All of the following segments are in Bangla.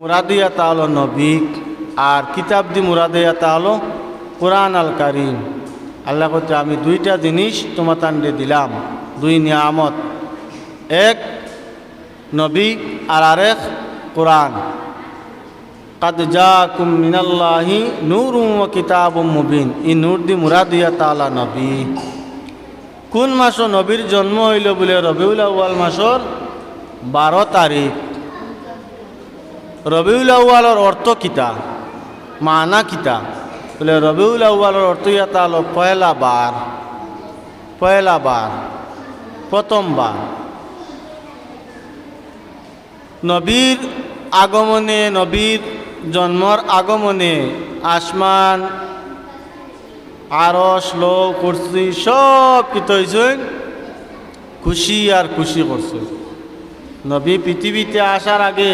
মুরাদিয়া হলো নবী আর কিতাব দি মুরাদিয়া হলো কোরআন আল কারিম। আল্লাহ করতে আমি দুইটা জিনিস তোমার তান্ডে দিলাম, দুই নিয়ামত। এক নবী আর আরেক কোরআন। কাদ জাকুম মিনাল্লাহি নূরুম ওয়া কিতাবুম মুবিন। ই নূর দি মুরাদিয়া তাআলা নবী। কোন মাসও নবীর জন্ম হইল বলে রবিউল আউয়াল মাসর বারো তারিখ? রবিউল আউ্বালর অর্থ কিতা? মানা কিতা? বলে রবিউল আউ্বালর অর্থ ইয়াতা হলো পয়লা বার। পয়লা বার প্রথমবার নবীর আগমনে, নবীর জন্মর আগমনে আসমান আরস লো করছি সব হয়েছে খুশি আর খুশি করছে। নবী পৃথিবীতে আসার আগে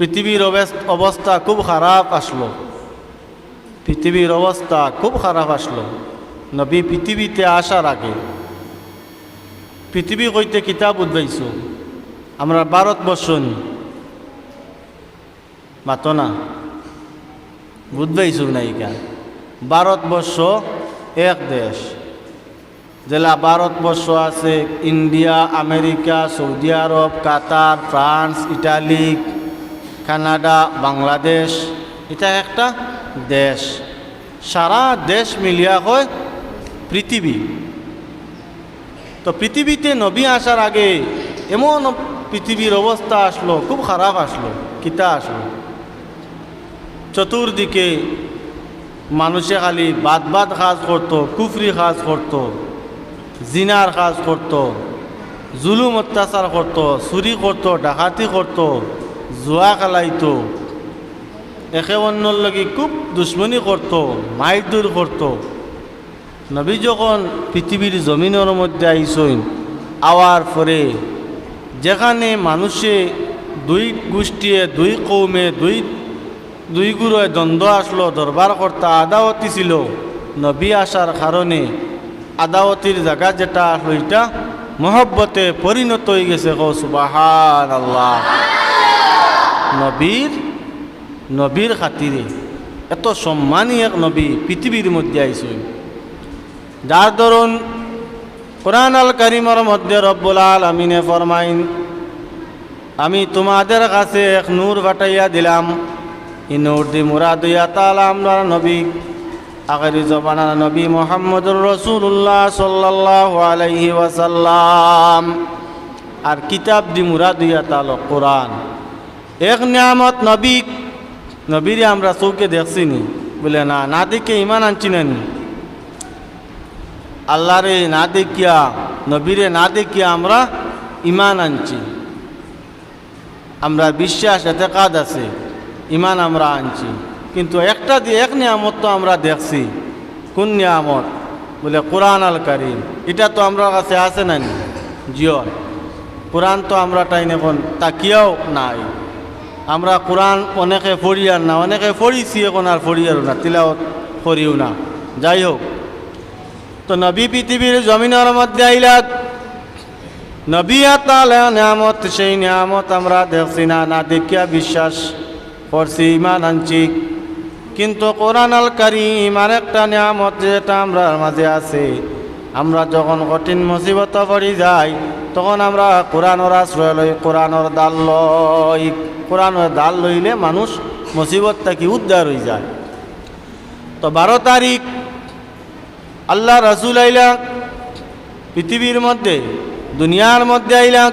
পৃথিবীর অবস- অবস্থা খুব খারাপ আসলো। পৃথিবীর অবস্থা খুব খারাপ আসলো। নবী পৃথিবীতে আসার আগে পৃথিবী কইতে কিতাব উদ্বাইছো আমরা ভারতবর্ষ নি মাতো না। বুঝবাইছো নায়িকা ভারতবর্ষ এক দেশ। জেলা ভারতবর্ষ আছে India, America, Saudi Arab, Qatar, France, Italy Canada, Bangladesh, এটা একটা দেশ। সারা দেশ মিলিয়া হয় পৃথিবী। তো পৃথিবীতে নবী আসার আগে এমন পৃথিবীর অবস্থা আসলো, খুব খারাপ আসলো, কিতা আসলো। চতুর্দিকে মানুষে খালি বাদ বাদ কাজ করতো, কুফরি কাজ করতো, জিনার কাজ করতো, জুলুম অত্যাচার করতো, চুরি করতো, ডাকাতি করতো। জুয়া খেলাইতো একে অন্যর লগে খুব দুশ্মনী করতো মাইদুর করতো নবী যখন পৃথিবীর জমিনের মধ্যে আইসইন আওয়ার পরে যেখানে মানুষে দুই গোষ্ঠীয়ে, দুই কৌমে, দুই দুই গুরুয়ে দ্বন্দ্ব আসলো দরবার কর্তা আদাওয়াতি ছিল। নবী আসার কারণে আদাওয়াতির জায়গা যেটা এটা মহব্বতে পরিণত হয়ে গেছে কো সুবাহান আল্লাহ নবীর নবীর খাতিরে। এত সম্মানী এক নবী পৃথিবীর মধ্যে আইসই। যার দরুন কোরআন আল করিমর মধ্যে রব্বুল আলমিনে ফরমাইন, আমি তোমাদের কাছে এক নূর ফাটাইয়া দিলাম। ই নূর দি মুরাদিয়া তালা আমরা নবী আখেরি জবানার নবী মোহাম্মদুর রসুল্লাহ সাল্লাহ আলাইহি ওয়াসাল্লাম। আর কিতাব দি মুরাদিয়া তাল কোরআন। এক নিয়ামত নবী, নবীরে আমরা চৌকে দেখছি নি বলে, না না দেখে ইমান আনছি না নি। আল্লাহরে না দেখিয়া, নবীরে না দেখিয়া আমরা ইমান আনছি। আমরা বিশ্বাস এতে কাজ আছে, ইমান আমরা আনছি। কিন্তু একটা দিয়ে এক নিয়ামত তো আমরা দেখছি। কোন নিয়ামত? বলে, কোরআন আল কারিম। এটা তো আমরা কাছে আছে না নি? জিও, কোরআন তো আমরা টাইন এখন তাকিয়াও নাই। আমরা কোরআন অনেকে পড়ি আর না, অনেকে পড়িছি এখন আর পড়ি আর না তিলাও পড়িও না। যাই হোক, তো নবী পৃথিবীর জমিনের মধ্যে আইলাক নবী আতালা নিয়ামত, সেই নিয়ামত আমরা দেখছি না না দেখিয়া বিশ্বাস করছি, ইমান আনছি। কিন্তু কোরআন আল কারিম আর একটা নিয়ামত যেটা আমরা মাঝে আছে, আমরা যখন কঠিন মুসিবত পড়ি যাই, তখন আমরা কোরআনের আশ্রয় লই, কোরআনের দাল লই। কোরআনের দাল লইলে মানুষ মুসিবত থাকি উদ্ধার হয়ে যায়। তো বারো তারিখ, আল্লাহ রসুল আইলা পৃথিবীর মধ্যে, দুনিয়ার মধ্যে আইলা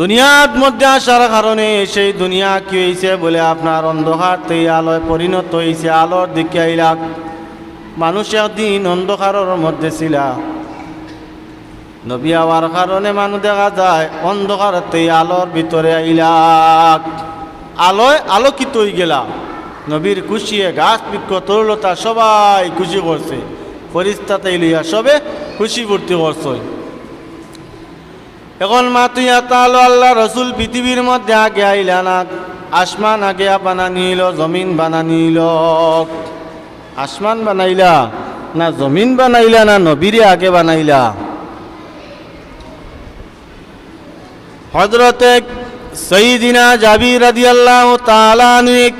দুনিয়ার মধ্যে আসার কারণে সেই দুনিয়া কি হয়েছে বলে আপনার অন্ধকার থেকে আলোয় পরিণত হয়েছে আলোর দিকে আইলা মানুষ একদিন অন্ধকারের মধ্যে ছিল। নবী হওয়ার কারণে মানুষ দেখা যায় অন্ধকার আলোর ভিতরে আইলাক আলোয় আলোকিত হয়ে গেলা নবীর খুশিয়ে গাছ বৃক্ষ, তরুলতা সবাই খুশি করছে। পরিস্তাতে লইয়া সবে খুশি ভর্তি করছে। এখন মা তুই তাহলে আল্লাহ রসুল, পৃথিবীর মধ্যে আগে আইলা না, আসমান আগে বানা নিল, জমিন বানা নিল। আসমান বানাইলা না, জমিন বানাইলা না, নবীরে আগে বানাইলা? হজরতে সঈদিনা জাবির রাদি আল্লাহ তালানুক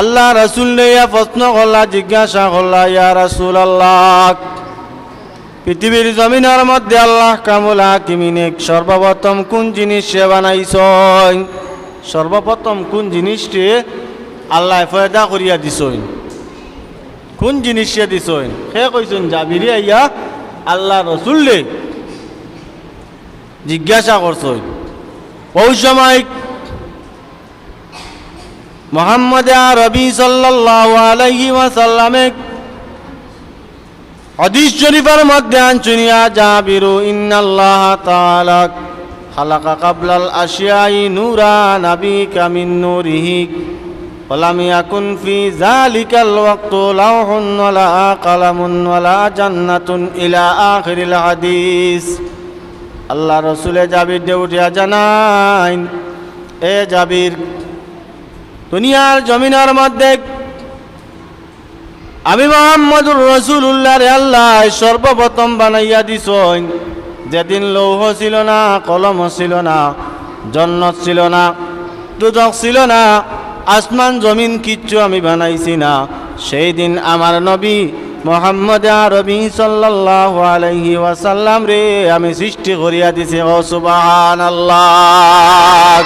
আল্লাহ রসুল ইয়া প্রশ্ন করলা, জিজ্ঞাসা করলা, ইয়া রসুল আল্লাহ পৃথিবীর জমিনের মধ্যে আল্লাহ কামুলা কিমিনেক সর্বপ্রথম কোন জিনিস সে বানাইছ সর্বপ্রথম কোন জিনিসটি আল্লাহ ফয়দা করিয়া দিছইন কোন জিনিস সে দিছইন সে কইছেন, জাবিরি আইয়া আল্লাহ রসুল্লে জিজ্ঞাসা করছইন ওই সময় মোহাম্মদ রবি সাল্লাল্লাহু আলাইহি ওয়াসাল্লামে হাদিস শরীফের মধ্যে আনচুনিয়া জাবিরু ইন্নাল্লাহ তাআলা খালাকা কাবলাল আশিয়াই নূরা নাবিকা মিন নূরিহি ولم يكن في ذلك الوقت لوح ولا قلم ولا جنة إلى آخر الحديث আল্লাহ রসুলে জাবির দে উঠিয়া জানাইন, এ জাবির, দুনিয়ার জমিনের মধ্যে আমি মোহাম্মদুর রসুল্লাহ রে আল্লাহ, সর্বপ্রথম বানাইয়া দিছইন। যেদিন লৌহ ছিল না, কলম ছিল না, জন্নত ছিল না, দুদক ছিল না, আসমান জমিন কিচ্ছু আমি বানাইছি না। সেই দিন আমার নবী মোহাম্মদ আরবি সাল্লাহ আলাইহি ওয়াসাল্লাম রে, আমি সৃষ্টি করিয়া দিছি, ও সুবাহান আল্লাহ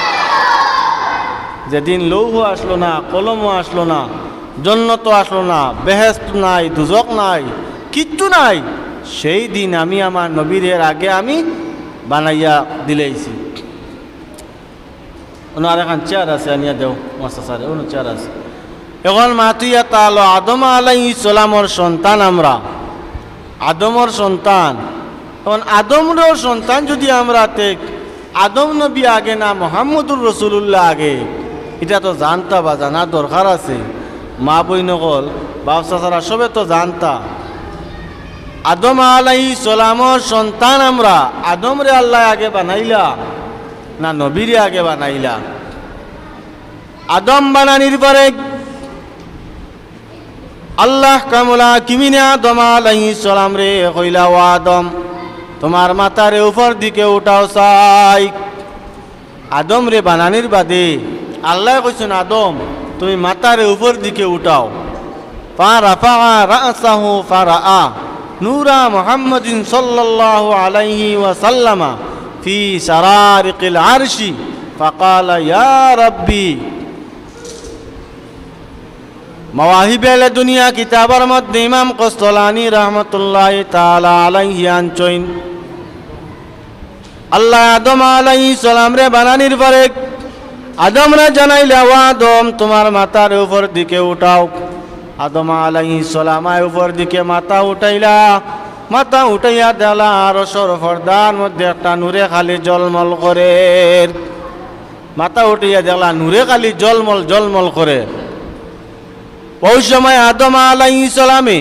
যেদিন লৌহ আসলো না, কলমও আসলো না জন্নত আসলো না বেহেস্ত নাই, দুজক নাই, কিচ্ছু নাই, সেই দিন আমি আমার নবীরের আগে আমি বানাইয়া দিলেইছি। ওনো আর এখন চেয়ার আছে, আনিয়া দেও। মাস্টার স্যার ওনো চেয়ার আছে। এখন মাতুইয়া তালো আদম আলাই ইসলামর সন্তান আমরা। আদমর সন্তান। এখন আদমরও সন্তান যদি আমরা তেক আদম নবী আগে না মোহাম্মদুর রসুল্লাহ আগে? এটা তো জানতা বা জানা দরকার আছে। মা বই নকল বাবসা সারা সবে তো জানতা। আদম আলাই সালামর সন্তান আমরা। আদম রে আল্লাহ আগে বানাইলা, না নবীরে আগে বানাইলা। আদম বানানির পরে আল্লাহ কামলা কিমিনা দমা আলাইহি সালাম রে হইলা ও আদম, তোমার মাথার উপর দিকে উঠাও সাই। আদম রে বানানির বাদে আল্লাহ কইছেন, আদম, তুমি মাথার উপর দিকে উঠাও। পারা পাহা রাসাহু ফারা আ নূরা মোহাম্মদিন সাল্লাল্লাহু আলাইহি ওয়াসাল্লামা ফি সারারিকিল আরশি। ফাকালা, ইয়া রাব্বি মওয়াহিবেল দুনিয়া কিতাবার মধ্যে ইমাম কস্তলানি রহমতুল্লাহ তাআলা আলাইহি আনচইন। আল্লাহ আদম আলাইহিস সালাম রে বানানির পরে আদম রে জানাইলে, ও আদম, তোমার মাথার উপর দিকে উঠাও। আদম আলাইহিস সালাম আয় উপর দিকে মাথা উঠাইলা। মাথা উঠাইয়া দেলা আর সরফরদার মধ্যে একটা নূরে খালি জলমল করে। মাথা উঠাইয়া দেলা নূরে খালি জলমল জলমল করে। ওই সময় আদম আলাই সালামে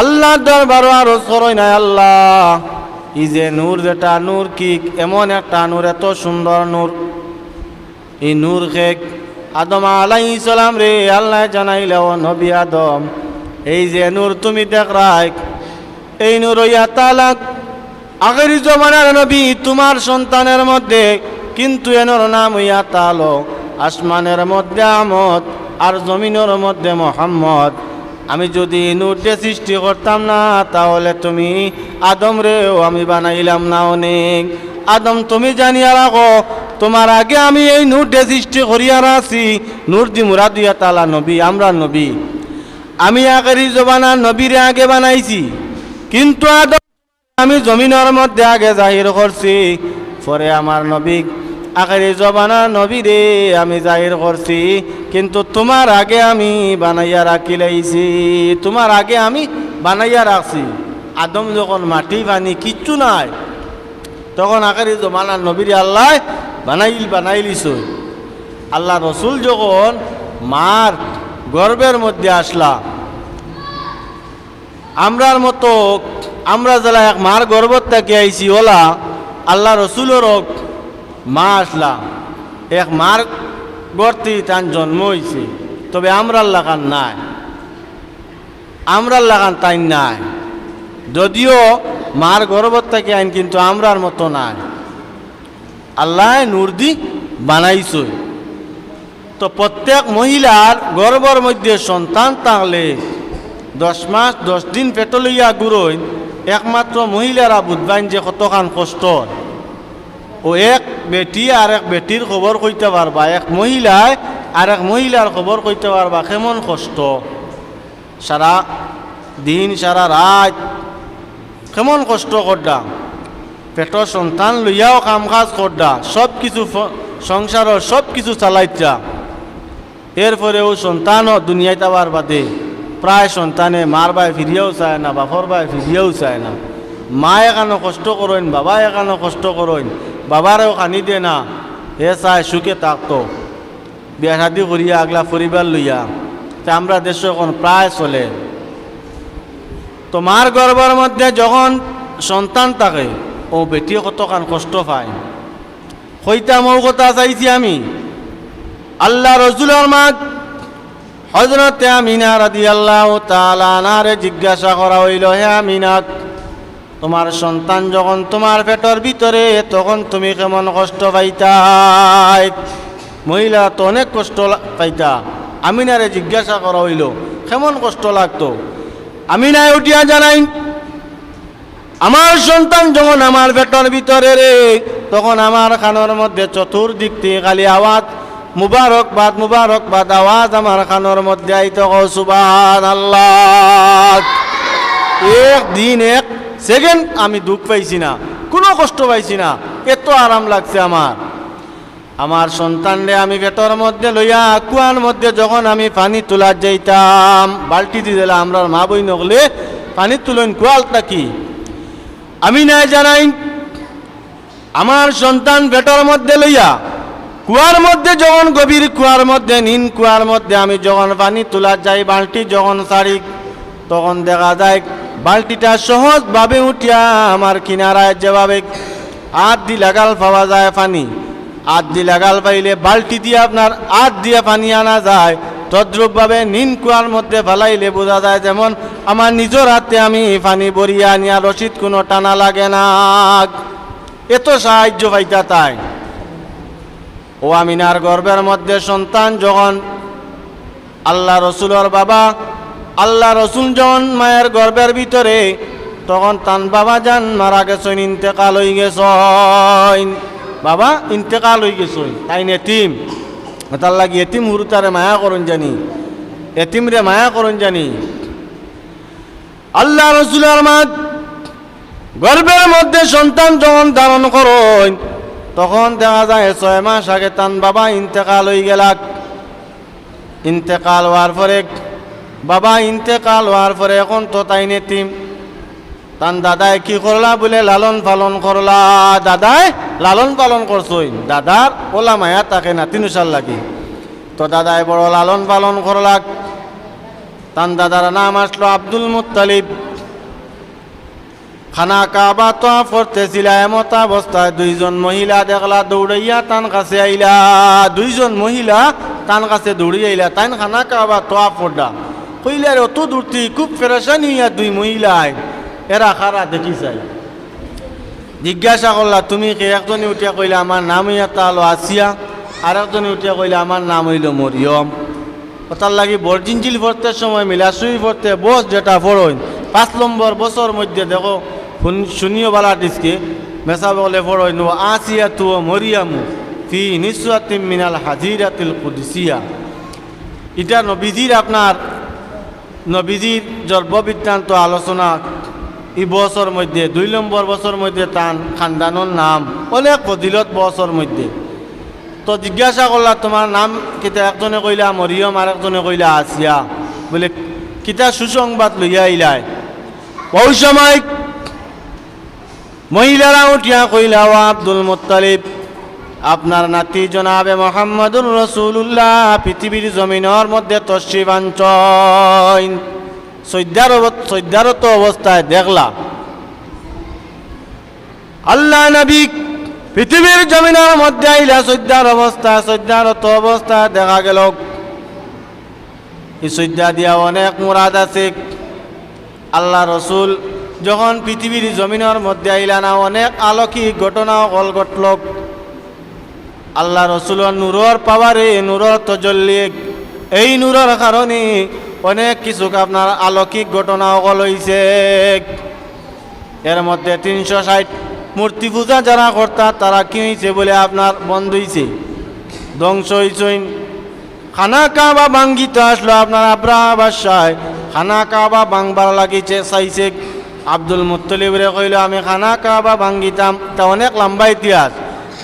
আল্লাহ দরবার আর সরই নাই, আল্লাহ ই যে নূর যেটা, নূর কি এমন একটা নূর, এত সুন্দর নূর। এই নূর খেক আদম আলাই সালাম রে, আল্লাহ জানাইলে, ও নবী আদম, এই যে নূর তুমি দেখ রাখ এই নূর ইয়া তালাক, আগের জমানার নবী তোমার সন্তানের মধ্যে, কিন্তু এনর নাম ইয়া তালো আসমানের মধ্যে আমদ। আর জমিনের মধ্যে মোহাম্মদ। আমি যদি নূরটে সৃষ্টি করতাম না, তাহলে তুমি আদম রেও আমি বানাইলাম না অনেক। আদম, তুমি জানিয়া রাখো, তোমার আগে আমি এই নূরটে সৃষ্টি করিয়া রাখছি। নূর দি দুইয়া তালা নবী, আমরা নবী। আমি আগের জবানা নবীরে আগে বানাইছি। কিন্তু আদম, আমি জমিনের মধ্যে আগে জাহির করছি। পরে আমার নবী আখেরি জবানা নবী রে, আমি জাহির করছি। কিন্তু তোমার আগে আমি বানাইয়া রাখি লাইছি তোমার আগে আমি বানাইয়া রাখছি। আদম যখন মাটি পানি কিচ্ছু নাই। তখন আখেরি জমানা নবীর আল্লাহ বানাইল বানাইলিস আল্লাহ রসুল যখন মার গর্বের মধ্যে আসলা, আমরার মতো, আমরা যারা এক মার গর্বত থেকে আইছি, ওলা, আল্লাহ রসুলের মা আসলা এক মার গর্তি তার জন্ম হয়েছে তবে আমরার লাগান নাই। আমরার লাগান তাই নাই। যদিও মার গর্বত থেকে আইন কিন্তু আমরার মতো নাই। আল্লাহ নূর দি বানাইছই। তো প্রত্যেক মহিলার গর্বর মধ্যে সন্তান থাকলে দশ মাস, দশ দিন পেট লইয়া গুরইন একমাত্র মহিলারা বুধবাইন যে কতখান কষ্ট ও এক বেটি আর এক বেটির খবর কইতে পারবা। এক মহিলায় আর এক মহিলার খবর কইতে পারবা। কেমন কষ্ট? সারা দিন, সারা রাত কেমন কষ্ট করডা পেটর সন্তান লইয়াও কাম কাজ করডা সব কিছু সংসারের সব কিছু চালাইতা। এরপরেও সন্তানও দুনিয়ায় যাওয়ার বাদে প্রায় সন্তানে মার বাই ফিরিয়েও চায় না বাপর বাই ফিরিয়েও চায় না। মা এখানো কষ্ট করেন বাবা এখানো কষ্ট করেন বাবারেও খানি দে না। হে চায় সুখে থাকতো বিয়া শাদি করিয়া আগলা পরিবার লইয়া। তা আমরা দেশ এখন প্রায় চলে। তো মার গর্বের মধ্যে যখন সন্তান থাকে ও বেটি কতখান কষ্ট পায়। হইতা মৌ কথা চাইছি আমি। আল্লাহ রসুলের মাগ হজরতে আমিনা রাদি আল্লাহ তালানারে জিজ্ঞাসা করা হইল হে আমিনাক তোমার সন্তান যখন তোমার পেটর ভিতরে, তখন তুমি কেমন কষ্ট পাইতাই? মহিলা তো অনেক কষ্ট পাইতা। আমিনারে জিজ্ঞাসা করা হইল, কেমন কষ্ট লাগতো? আমিনায় উঠিয়া জানাই আমার সন্তান যখন আমার পেটর ভিতরে রে, তখন আমার কানের মধ্যে চতুর্দিক থেকে খালি আওয়াজ, মুবারক বাদ আওয়াজ আমার কানের মধ্যে আইতো সুবান আল্লাহ এক দিন এক সেকেন্ড আমি দুঃখ পাইছি না, কোনো কষ্ট পাইছি না, এত আরাম লাগছে আমার। আমার সন্তানরে আমি পেটর মধ্যে লইয়া, কুয়ার মধ্যে যখন আমি পানি তোলার যাইতাম, বালতি দিয়ে দিলাম, আমরা মা বই নগলে পানি তুলেন, কুয়ালটা কি? আমি নাই জানাই, আমার সন্তান পেটর মধ্যে লইয়া, কুয়ার মধ্যে যখন গভীর কুয়ার মধ্যে নিন কুয়ার মধ্যে আমি যখন পানি তোলার যাই, বালতি যখন সারি, তখন দেখা যায় বালতিটা সহজভাবে উঠিয়া আমার কিনারায় যেভাবে আট দি লাগাল পাওয়া যায় পানি। আট দি লাগাল পাইলে বালতি দিয়ে আপনার আট দিয়ে পানি আনা যায়। তদ্রুপভাবে নিন কুয়ার মধ্যে ফেলাইলে বোঝা যায় যেমন আমার নিজের হাতে আমি পানি বরিয়া নিয়া রসিদ কোনো টানা লাগে না। এত সাহায্য পাইতা তাই। ও আমিনার গর্বের মধ্যে সন্তান যখন আল্লাহ রসুলের বাবা আল্লাহ রসুল যখন মায়ের গর্বের ভিতরে, তখন তান বাবা যান, মারা গেছেন ইন্তেকাল হয়ে গেছেন বাবা, ইন্তেকাল হয়ে গেছেন তাই নেতিম তার লাগি এতিম হুরু তারে মায়া করুন জানি? এতিম রে মায়া করুন জানি? আল্লাহ রসুলের মাত গর্বের মধ্যে সন্তান যখন ধারণ করুন, তখন দেখা যায় ছয় মাস আগে তান বাবা ইন্তেকাল হয়ে গেলাক। ইন্তেকাল হওয়ার পরে বাবা ইন্তেকাল হওয়ার পরে এখন তো তাই নেতিম। তান দাদায় কি করলা বলে, লালন পালন করলা। দাদায় লালন পালন করছই। দাদার ওলা মায়া তাকে নাতিনুসার লাগি। তো দাদায় বড় লালন পালন করলাক তান দাদার নাম আসলো আব্দুল মুত্তালিব। খানা কাবা তো পড়তেছিল, এমত অবস্থায় দুইজন মহিলা দেখলা দৌড়াইয়া তান কাছে আইলা। দুইজন মহিলা তান কাছে দৌড়ি আইলা, তাইন খানা কাবা তো পড়া কইলার অত দূরতি খুব ফেরাসানি হইয়া দুই মহিলায় এরা খারা দেখি চাই জিজ্ঞাসা করলা, তুমি কে একজনে উঠিয়া কইলা আমার নাম হইয়া তাহলো আসিয়া, আর একজনে উঠিয়া কইলা আমার নাম হইল মরিয়ম? তার লাগি বরজিনজিল ভরতে সময় মিলাসুই ভরতে বস যেটা ফরইন পাঁচ নম্বর বছর মধ্যে দেখো, শুন- শুনিও বালা দিসকে মেসা বলে ফরইন ও আসিয়া তু মরিয়ামু, ফি নিসুয়াতিম মিনাল হাজিরাতিল কুদিসিয়া। এটা নবীজির আপনার নবীজির জন্মবৃত্তান্ত আলোচনা এই বছর মধ্যে, দুই নম্বর বছর মধ্যে তান খানদানোর নাম অনেক ফজিলত বছর মধ্যে। তো জিজ্ঞাসা করলা তোমার নাম কিতা একজনে কইলা মরিয়ম আর একজনে কইলা, আসিয়া? বলে, কিতা সুসংবাদ লইয়া আইলাই? ওই সময় মহিলারা উঠিয়া কইলা ও আব্দুল মুত্তালিব আপনার নাতি জনাবে মোহাম্মদুর রসুল্লাহ পৃথিবীর জমিনের মধ্যে তশ্রিবাঞ্চন সৈদ্যার সৈদ্যারত অবস্থায় দেখলা। আল্লাহ নবী পৃথিবীর জমিনের মধ্যে আইলা সৈদ্যার অবস্থা, সৈদ্যারত অবস্থা দেখা গেল। এই সৈদ্যা দিয়া অনেক মুরাদ আছে। আল্লাহ রসুল যখন পৃথিবীর জমিনের মধ্যে আইলা না, অনেক আলৌকিক ঘটনা কল ঘটল। আল্লাহ রসুলের নূরর পাওয়ারে নূরর তজল্লি। এই নূরর কারণে অনেক কিছু আপনার আলৌকিক ঘটনা অকল হইছে। এর মধ্যে তিনশো ষাট মূর্তি পূজা যারা কর্তা, তারা কি হয়েছে বলে আপনার বন্ধ হয়েছে ধ্বংস হয়েছেন খানা কাবা ভাঙ্গিতে আসলো আপনার আব্রাহা বাসায় খানা কাবা ভাঙবার লাগিছে, চাইছে। আব্দুল মুত্তলিবরে কইল, আমি খানা কাবা ভাঙ্গিতাম, তা অনেক লম্বা ইতিহাস।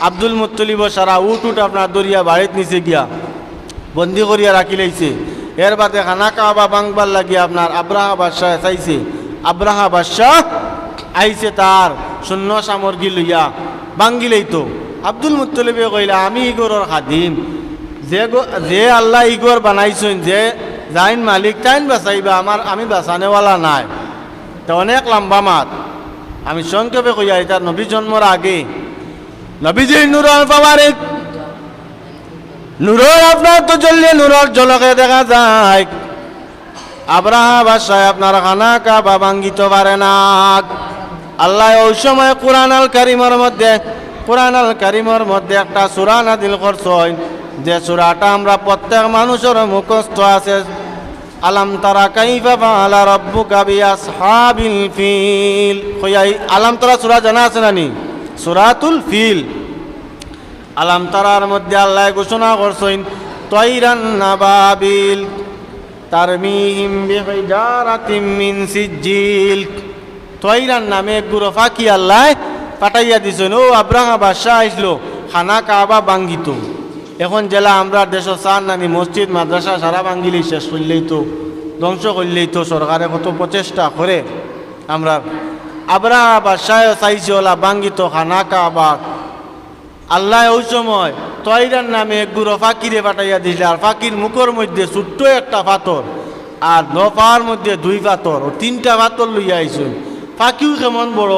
আব্দুল মুত্তলিব সারা উঠ উঠ আপনার দরিয়া বাড়িত নিচে গিয়া, বন্দি করিয়া রাখি লাইছে। এর বাদে খানা কাবা ভাঙবার লাগি আপনার আব্রাহা বাদশাহ চাইছে। আব্রাহা বাদশাহ আইছে তার শূন্য সামগ্রী লইয়া ভাঙ্গিলেই তো আব্দুল মুত্তলিবে কইলা, আমি ইগরের খাদিম। যে যে আল্লাহ ইগর বানাইছেন, যে যাইন মালিক, তাইন বাঁচাইবা আমার আমি বাঁচানেওয়ালা নাই। তা অনেক লম্বা মাত। আমি সংক্ষেপে কইয়া, এটা নবী জন্মর আগে নবীজি নুরল পাওয়ারে নূরর আপনার তো জ্বললে নূরর জলকে দেখা যায়। আব্রাহা বাসায় আপনার খানা কাবা ভাঙ্গিত পারে না। আল্লাহ ওই সময় কোরআন আল কারিমর মধ্যে কোরআন আল কারিমর মধ্যে একটা সুরা নাদিল করছেন। যে সুরাটা আমরা প্রত্যেক মানুষের মুখস্থ আছে। আলাম তারা কাইফা ফাআলা রাব্বুকা বিআসহাবিল ফিল। কইয়াই আলাম তারা সুরা জানা আছে নানি সুরাতুল ফিল। আলাম তারার মধ্যে আল্লাহ ঘোষণা করছেন, তৈরান নাবাবিল, তারমিহিম বিহিজারাতিম মিন সিজিল তৈরান নামে গুরু ফাঁকি আল্লাহ পাঠাইয়া দিছেন, ও আব্রাহা বাদশাহ আইসলো, খানা কাবা বাঙ্গিত এখন জেলা আমরা দেশ চান নানি মসজিদ, মাদ্রাসা, সারা বাঙ্গিলেই শেষ করলেই তো, ধ্বংস করলেই তো সরকারে কত প্রচেষ্টা করে। আমরা আব্রাহা বাদশাহ চাইছে ওলা বাঙ্গিত খানা কাবা আল্লাহ ওই সময় তৈরার নামে গুঁড়ো ফাঁকিরে পাঠাইয়া দিছিল আর ফাঁকির মুখের মধ্যে ছোট্ট একটা পাথর আর নপার মধ্যে দুই পাথর ও তিনটা পাথর লইয়া আইসুন ফাঁকিও কেমন বড়,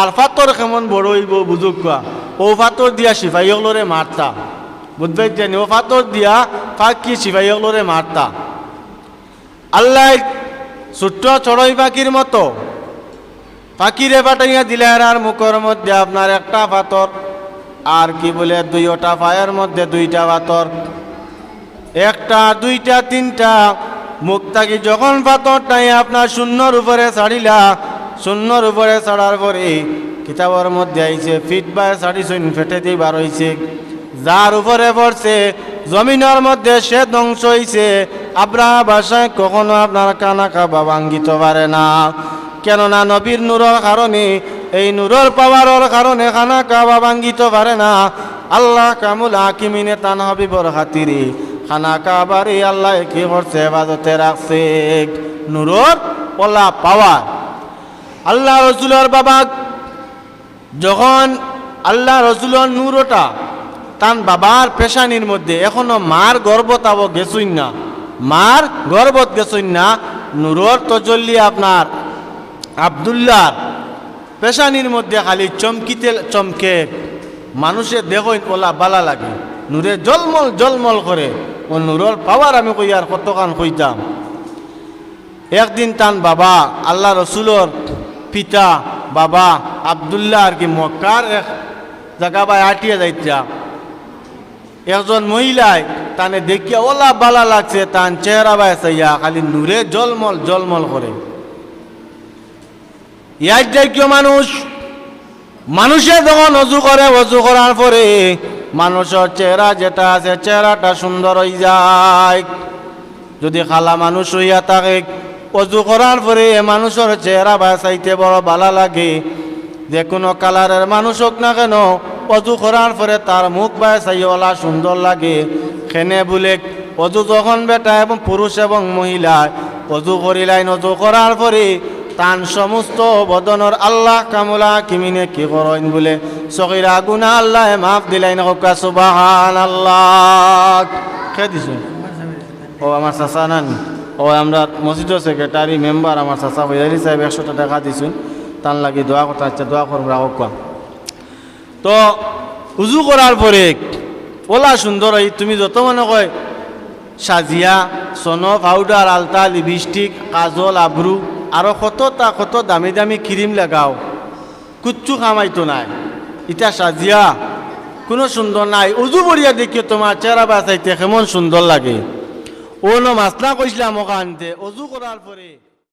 আর পাথর কেমন বড় হইব বুঝুক। ও পাথর দিয়া সিপাহীগুলোরে মারতা। বুঝবে জানি, ও পাথর দিয়া ফাঁকি সিপাহীগুলোরে মারতা। আল্লাহ ছোট্ট চড়ই পাখির মতো পাখিরে পাঠাইয়া দিলে আর মুখের মধ্যে আপনার একটা পাথর। আর কি বলে, দুইটা পায়ের মধ্যে দুইটা পাথর। একটা, দুইটা, তিনটা। মুখ থাকি যখন পাথরটাই আপনার শূন্যর উপরে ছাড়িলা, শূন্যর উপরে ছাড়ার পরে কিতাবের মধ্যে আইছে, ফিট বাই ছাড়িছইন ফেটে দিয়ে বার হইছে। যার উপরে পড়ছে, জমিনের মধ্যে সে ধ্বংস হইছে। আব্রাহা বাসায় কখনো আপনার কানা কাবা ভাঙ্গিত পারে না। কেননা নবীর নূরের কারণে, এই নূরের পাওয়ারের কারণে খানা কাবা ভাঙ্গিত পারে না। আল্লাহ কামুল হাকিমিনে তান হবিবর খাতিরে খানা কাবারে আল্লাহ কি করছে বাজতে রাখছে। নূরের পলা পাওয়ার। আল্লাহ রসুলের বাবা যখন আল্লাহ রসুলের নূরটা তান বাবার পেশানির মধ্যে এখনও মার গর্বতাব গেছুই না, মার গর্বত গেছুই না, নূরর তজল্লি আপনার আবদুল্লার পেশানির মধ্যে খালি চমকিতে চমকে মানুষের দেহ ওলা বালা লাগে। নূরে জলমল জলমল করে। ও নূরর পাওয়ার আমি কই আর কতখান কইতাম। একদিন তান বাবা, আল্লাহ রসুলর পিতা বাবা আবদুল্লাহ আর কি মক্কার এক জায়গা বাই আটিয়া যাইতা। একজন মহিলায় তানে দেখিয়া ওলা বালা লাগছে, তান চেহারা বাই খালি নূরে জলমল জলমল করে। ইয়ার মানুষ? মানুষে যখন অজু করে অজু করার পরে মানুষের চেহারা যেটা আছে চেহারাটা সুন্দর হয়ে যায়। যদি খালা মানুষ হইয়া থাকে, অজু করার পরে মানুষের চেহারা বাঁচাইতে বড় ভালো লাগে। যে কোনো কালারের মানুষ হোক না কেন, অজু করার পরে তার মুখ বাঁচাইওয়ালা সুন্দর লাগে। খেনে বলে, অজু যখন বেটা এবং পুরুষ এবং মহিলা, অজু করিলাইন অজু করার পরে তান সমস্ত বদনর আল্লাহ কামুলা কিমিনে কি করেন বলে। সকিরা গুনা আল্লাহ মাফ দিলাইন হকা সুবাহান আল্লাহ খেয়ে দিছো? ও আমার চাচা নান। ও আমরা মসজিদের সেক্রেটারি মেম্বার আমার চাচা হইয়ালি সাহেব একশোটা টাকা দিছুন। তার লাগি দোয়া করতে আচ্ছা দোয়া করব রাখক। তো উজু করার পরে ওলা সুন্দর এই তুমি যত মনে কয়, সাজিয়া, সোনো, পাউডার, আলতা, লিপস্টিক, কাজল, আব্রু আরও তা কত দামি দামি ক্রিম লাগাও কুচ্ছু কামাইতো নাই। ইটা সাজিয়া, কোনো সুন্দর নাই। উজু বড়িয়া দেখিও তোমার চেহারা বাঁচাইতে কেমন সুন্দর লাগে। ও ন মাসনা কইসলাম ওখানতে অজু করার পরে